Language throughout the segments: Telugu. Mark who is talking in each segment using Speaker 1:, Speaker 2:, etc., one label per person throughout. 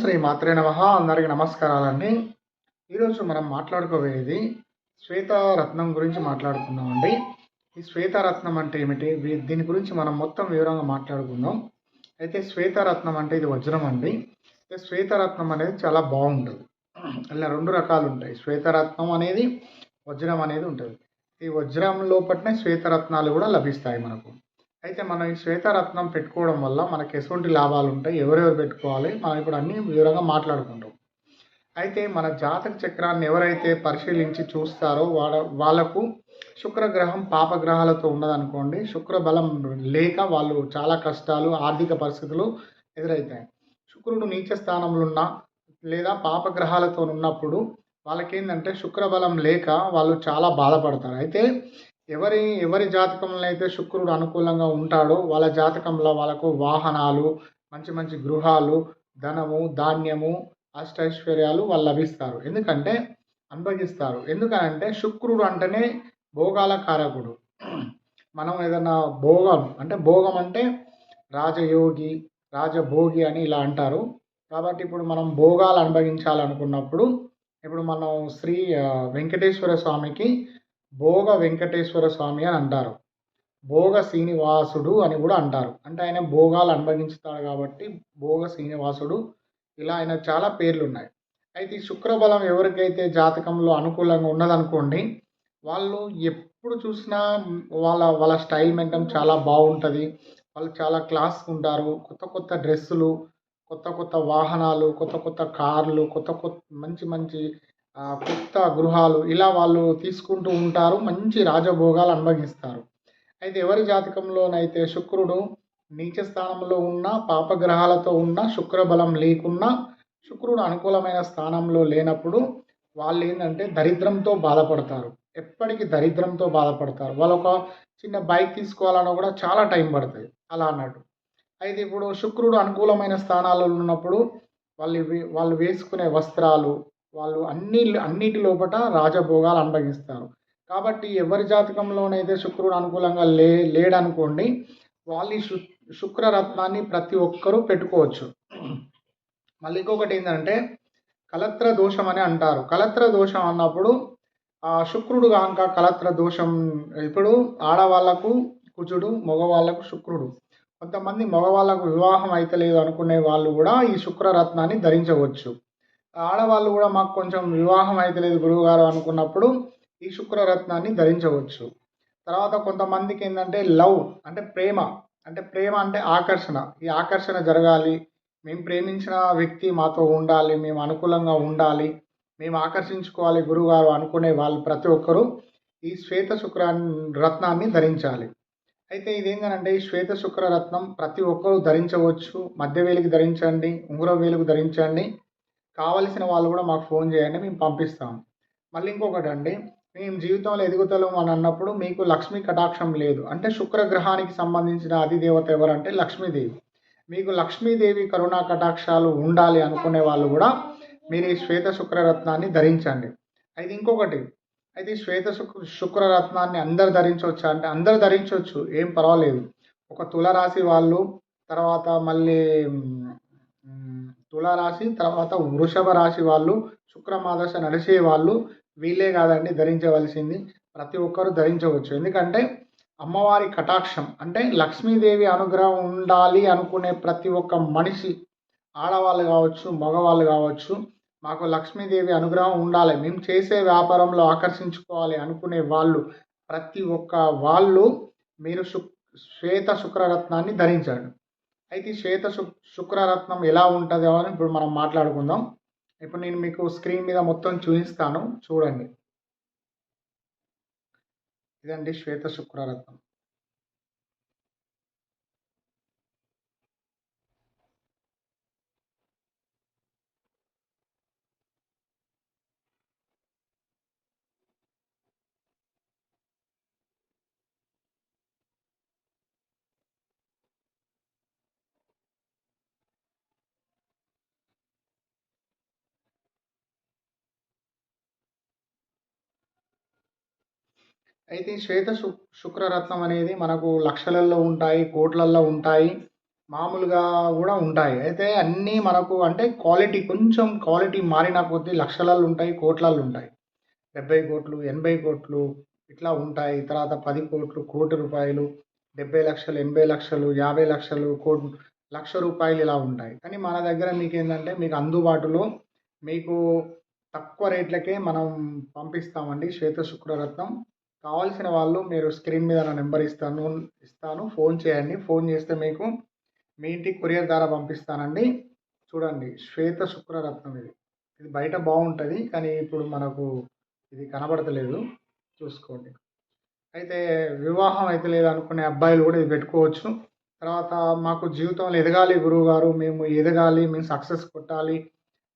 Speaker 1: శ్రీ మాత్రే నమ. అందరికి నమస్కారాలండి. ఈరోజు మనం మాట్లాడుకోబోయేది శ్వేతారత్నం గురించి మాట్లాడుకుందామండి. ఈ శ్వేతారత్నం అంటే ఏమిటి? దీని గురించి మనం మొత్తం వివరంగా మాట్లాడుకుందాం. అయితే శ్వేతారత్నం అంటే ఇది వజ్రం అండి. అయితే శ్వేతారత్నం అనేది చాలా బాగుంటుంది. అలా రెండు రకాలు ఉంటాయి. శ్వేతరత్నం అనేది వజ్రం అనేది ఉంటుంది. ఈ వజ్రం లోపటనే శ్వేతరత్నాలు కూడా లభిస్తాయి మనకు. అయితే మనం ఈ శ్వేతరత్నం పెట్టుకోవడం వల్ల మనకి ఎటువంటి లాభాలు ఉంటాయి? ఎవరెవరు పెట్టుకోవాలి? మనం ఇప్పుడు అన్ని వివరంగా మాట్లాడుకుంటాం. అయితే మన జాతక చక్రాన్ని ఎవరైతే పరిశీలించి చూస్తారో వాళ్ళ వాళ్ళకు శుక్రగ్రహం పాపగ్రహాలతో ఉన్నదనుకోండి శుక్ర బలం లేక వాళ్ళు చాలా కష్టాలు ఆర్థిక పరిస్థితులు ఎదురవుతాయి శుక్రుడు నీచ స్థానంలో ఉన్న లేదా పాపగ్రహాలతో ఉన్నప్పుడు వాళ్ళకేంటంటే శుక్రబలం లేక వాళ్ళు చాలా బాధపడతారు. అయితే ఎవరి ఎవరి జాతకంలో అయితే శుక్రుడు అనుకూలంగా ఉంటాడో వాళ్ళ జాతకంలో వాళ్ళకు వాహనాలు మంచి మంచి గృహాలు ధనము ధాన్యము అష్టైశ్వర్యాలు వాళ్ళు లభిస్తారు. ఎందుకంటే అనుభవిస్తారు. ఎందుకనంటే శుక్రుడు అంటేనే భోగాల కారకుడు మనం ఏదైనా భోగం అంటే భోగం అంటే రాజయోగి రాజభోగి అని ఇలా అంటారు. కాబట్టి ఇప్పుడు మనం భోగాలు అనుభవించాలనుకున్నప్పుడు ఇప్పుడు మనం శ్రీ వెంకటేశ్వర స్వామికి భోగ వెంకటేశ్వర స్వామి అని అంటారు. భోగ శ్రీనివాసుడు అని కూడా అంటారు. అంటే ఆయన భోగాలు అనుభవించుతాడు కాబట్టి భోగ శ్రీనివాసుడు ఇలా ఆయన చాలా పేర్లు ఉన్నాయి అయితే ఈ శుక్రబలం ఎవరికైతే జాతకంలో అనుకూలంగా ఉన్నదనుకోండి వాళ్ళు ఎప్పుడు చూసినా వాళ్ళ వాళ్ళ స్టైల్ మెయింటైన్ చాలా బాగుంటుంది. వాళ్ళు చాలా క్లాస్ ఉంటారు. కొత్త కొత్త డ్రెస్సులు కొత్త కొత్త వాహనాలు కొత్త కొత్త కార్లు కొత్త కొత్త మంచి మంచి కొత్త గృహాలు ఇలా వాళ్ళు తీసుకుంటూ ఉంటారు మంచి రాజభోగాలు అనుభవిస్తారు. అయితే ఎవరి జాతకంలోనైతే శుక్రుడు నీచ స్థానంలో ఉన్న పాపగ్రహాలతో ఉన్న శుక్రబలం లేకున్నా శుక్రుడు అనుకూలమైన స్థానంలో లేనప్పుడు వాళ్ళు ఏంటంటే దరిద్రంతో బాధపడతారు. ఎప్పటికీ దరిద్రంతో బాధపడతారు. వాళ్ళు ఒక చిన్న బైక్ తీసుకోవాలన్నా కూడా చాలా టైం పడుతుంది. అలా అన్నట్టు అయితే ఇప్పుడు శుక్రుడు అనుకూలమైన స్థానాల్లో ఉన్నప్పుడు వాళ్ళు వాళ్ళు వేసుకునే వస్త్రాలు వాళ్ళు అన్ని అన్నిటి లోపల రాజభోగాలు అనుభవిస్తారు. కాబట్టి ఎవరి జాతకంలోనైతే శుక్రుడు అనుకూలంగా లే లేడనుకోండి వాళ్ళు శు శుక్రరత్నాన్ని ప్రతి ఒక్కరూ పెట్టుకోవచ్చు. మళ్ళీ ఇంకొకటి ఏంటంటే కలత్ర దోషం అని అంటారు. కలత్ర దోషం అన్నప్పుడు ఆ శుక్రుడు కాక కలత్ర దోషం ఇప్పుడు ఆడవాళ్ళకు కుజుడు మగవాళ్ళకు శుక్రుడు. కొంతమంది మగవాళ్ళకు వివాహం అయితే లేదు అనుకునే వాళ్ళు కూడా ఈ శుక్రరత్నాన్ని ధరించవచ్చు. ఆడవాళ్ళు కూడా మాకు కొంచెం వివాహం అయితే లేదు గురువుగారు అనుకున్నప్పుడు ఈ శుక్రరత్నాన్ని ధరించవచ్చు. తర్వాత కొంతమందికి ఏంటంటే లవ్ అంటే ప్రేమ అంటే ప్రేమ అంటే ఆకర్షణ. ఈ ఆకర్షణ జరగాలి. మేము ప్రేమించిన వ్యక్తి మాతో ఉండాలి మేము అనుకూలంగా ఉండాలి మేము ఆకర్షించుకోవాలి గురువుగారు అనుకునే వాళ్ళు ప్రతి ఒక్కరూ ఈ శ్వేత శుక్ర రత్నాన్ని ధరించాలి. అయితే ఇదేంటంటే ఈ శ్వేత శుక్ర రత్నం ప్రతి ఒక్కరూ ధరించవచ్చు. మధ్య వేలికి ధరించండి ఉంగరం వేలుకు ధరించండి. కావలసిన వాళ్ళు కూడా మాకు ఫోన్ చేయండి మేము పంపిస్తాం. మళ్ళీ ఇంకొకటి అండి మేము జీవితంలో ఎదుగుతలం అని అన్నప్పుడు మీకు లక్ష్మీ కటాక్షం లేదు. అంటే శుక్రగ్రహానికి సంబంధించిన అధిదేవత ఎవరంటే లక్ష్మీదేవి. మీకు లక్ష్మీదేవి కరుణా కటాక్షాలు ఉండాలి అనుకునే వాళ్ళు కూడా మీరు ఈ శ్వేత శుక్రరత్నాన్ని ధరించండి. అయితే ఇంకొకటి అయితే ఈ శ్వేత శుక్ర శుక్రరత్నాన్ని అందరు ధరించవచ్చు అంటే అందరు ధరించవచ్చు ఏం పర్వాలేదు. ఒక తులరాశి వాళ్ళు తర్వాత మళ్ళీ మ్, తులారాశి తర్వాత వృషభ రాశి వాళ్ళు శుక్రమాదశ నడిచే వాళ్ళు వీళ్ళే కాదండి ధరించవలసింది. ప్రతి ఒక్కరూ ధరించవచ్చు. ఎందుకంటే అమ్మవారి కటాక్షం అంటే లక్ష్మీదేవి అనుగ్రహం ఉండాలి అనుకునే ప్రతి ఒక్క మనిషి ఆడవాళ్ళు కావచ్చు మగవాళ్ళు కావచ్చు మాకు లక్ష్మీదేవి అనుగ్రహం ఉండాలి. మేము చేసే వ్యాపారంలో ఆకర్షించుకోవాలి అనుకునే వాళ్ళు ప్రతి ఒక్క వాళ్ళు మీరు శుక్ శ్వేత శుక్రరత్నాన్ని ధరించండి. అయితే శ్వేత శుక్ శుక్రరత్నం ఎలా ఉంటుందో అని ఇప్పుడు మనం మాట్లాడుకుందాం. ఇప్పుడు నేను మీకు స్క్రీన్ మీద మొత్తం చూపిస్తాను. చూడండి. ఇదండి శ్వేత శుక్రరత్నం. అయితే శ్వేత శు శుక్రరత్నం అనేది మనకు లక్షలల్లో ఉంటాయి కోట్లల్లో ఉంటాయి మామూలుగా కూడా ఉంటాయి. అయితే అన్నీ మనకు అంటే క్వాలిటీ కొంచెం క్వాలిటీ మారిన కొద్దీ లక్షలలో ఉంటాయి కోట్లల్లో ఉంటాయి. డెబ్బై కోట్లు ఎనభై కోట్లు ఇట్లా ఉంటాయి. తర్వాత పది కోట్లు కోటి రూపాయలు డెబ్బై లక్షలు ఎనభై లక్షలు యాభై లక్షలు కోటి లక్ష రూపాయలు ఇలా ఉంటాయి. కానీ మన దగ్గర మీకు ఏంటంటే మీకు అందుబాటులో మీకు తక్కువ రేట్లకే మనం పంపిస్తామండి శ్వేత శుక్రరత్నం. కావాల్సిన వాళ్ళు మీరు స్క్రీన్ మీద నా నెంబర్ ఇస్తాను ఇస్తాను. ఫోన్ చేయండి. ఫోన్ చేస్తే మీకు మీ ఇంటికి కొరియర్ ద్వారా పంపిస్తానండి. చూడండి శ్వేత శుక్రరత్నం ఇది. ఇది బయట బాగుంటుంది కానీ ఇప్పుడు మనకు ఇది కనబడతలేదు. చూసుకోండి. అయితే వివాహం అయితే లేదు అనుకునే అబ్బాయిలు కూడా ఇది పెట్టుకోవచ్చు. తర్వాత మాకు జీవితంలో ఎదగాలి గురువు గారు మేము ఎదగాలి మేము సక్సెస్ కొట్టాలి.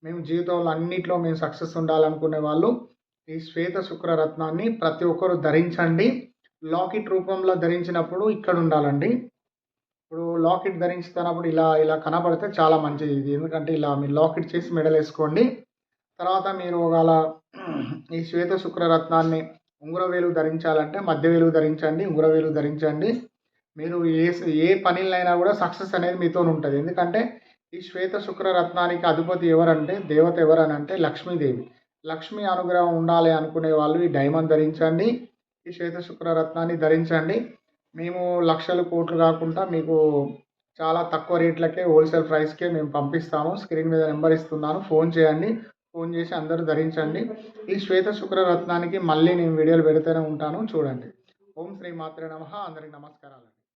Speaker 1: మేము జీవితంలో అన్నిట్లో మేము సక్సెస్ ఉండాలనుకునే వాళ్ళు ఈ శ్వేత శుక్ర రత్నాన్ని ప్రతి ఒక్కరు ధరించండి. లాకెట్ రూపంలో ధరించినప్పుడు ఇక్కడ ఉండాలండి. ఇప్పుడు లాకెట్ ధరించుతున్నప్పుడు ఇలా ఇలా కనబడితే చాలా మంచిది ఇది. ఎందుకంటే ఇలా మీరు లాకెట్ చేసి మెడల్ వేసుకోండి. తర్వాత మీరు ఒకవేళ ఈ శ్వేత శుక్ర రత్నాన్ని ఉంగరవేలు ధరించాలంటే మధ్య వేలు ధరించండి ఉంగరవేలు ధరించండి. మీరు ఏ ఏ పనిలైనా కూడా సక్సెస్ అనేది మీతో ఉంటుంది. ఎందుకంటే ఈ శ్వేత శుక్ర రత్నానికి అధిపతి ఎవరంటే దేవత ఎవరని అంటే లక్ష్మీదేవి. లక్ష్మీ అనుగ్రహం ఉండాలి అనుకునే వాళ్ళు ఈ డైమండ్ ధరించండి ఈ శ్వేత శుక్ర రత్నాన్ని ధరించండి. మేము లక్షలు కోట్లు కాకుండా మీకు చాలా తక్కువ రేట్లకే హోల్సేల్ ప్రైస్కే మేము పంపిస్తాము. స్క్రీన్ మీద నెంబర్ ఇస్తున్నాను ఫోన్ చేయండి ఫోన్ చేసి అందరూ ధరించండి. ఈ శ్వేత శుక్ర రత్నానికి మళ్ళీ నేను వీడియోలు పెడుతూనే ఉంటాను చూడండి. ఓం శ్రీ మాత్రే నమ అందరికి నమస్కారాలు